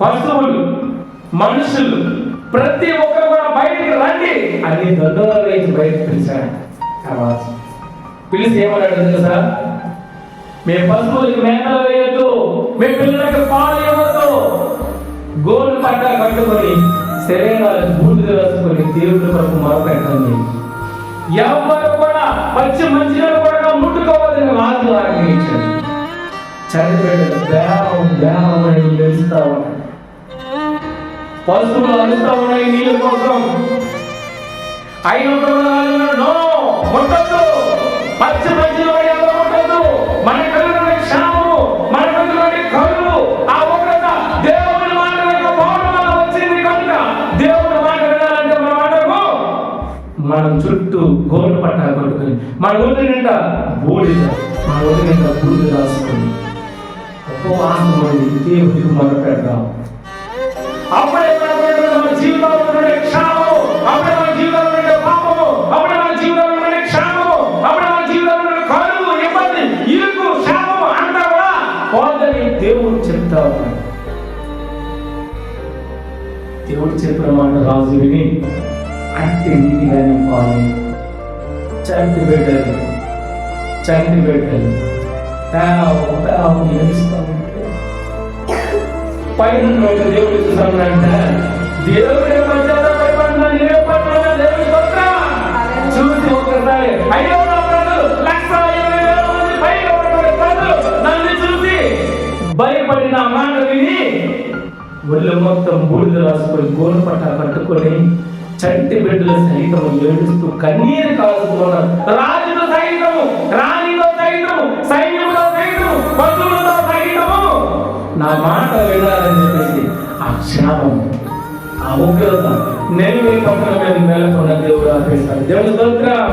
పశువులు మనుషులు ప్రతి ఒక్కరు కూడా బయటికి రండి. అన్ని దొడ్డలో వేసి బయటకు పిలిచాడు పిలిచి ఏమన్నాడు తెలుసా? మీ పశువులకి మేకలు వేయద్దు మీ పిల్లలకి పాలు ఇవ్వద్దు. గోలు పట్ట కట్టుకొని శరీరాలు బూడిద వేసుకొని దేవుడి కొరకు మొరపెట్టండి. ఎవరు కూడా పచ్చి మంచిగా కూడా ముట్టుకోవద్దని రాజు ఆజ్ఞయించాడు చనిపోయాడు పశువులు అలుస్తా ఉన్నాయి నీళ్ళ కోసం. అయినప్పుడు నో ముట్టద్దు. పచ్చి మంచిలో ఎవరు మన కలుగుతున్న క్షామము మన కలుగుతున్న కళ్ళు ఆ ఉగ్రత దేవుని మాట యొక్క వచ్చింది కనుక దేవుని మాట వినాలంటే మన మాటకు మనం చుట్టూ గోలు పట్ట కొట్టుకుని మన ఒంటి నిండా బూడిద మన ఒంటి నిండా బూడిద రాసుకొని ఉపవాసం ఉండి దేవుడికి మొదలు పెడదాం. అప్పుడే కాదని దేవుడు చెప్తా ఉన్నాడు. దేవుడు చెప్పిన మాట రాజు విని అంటే నీతిగానే పాలి చంటి బిడ్డలు చంటి బిడ్డలు ఏడుస్తూ ఉంటే పైన దేవుడు చూసామంటే దేవుడు చూసి ఒకసారి అయ్యో! ఒళ్ళు మొత్తం బూడిద రాసుకొని గోలు పట్ట కట్టుకొని చంటి బిడ్డలు సైతం ఏడుస్తూ కన్నీరు కాలుతున్నారు రాజుతో సైతము రాణితో సైతము సైన్యంలో సైతము పశువులతో సైతము. నా మాట వినాలని చెప్పేసి ఆ క్షామం ఆ ఉగ్రత నేను పక్కన మీద మేలకొన్న దేవుడు ఆపేస్తాడు దేవుడు స్తోత్రం.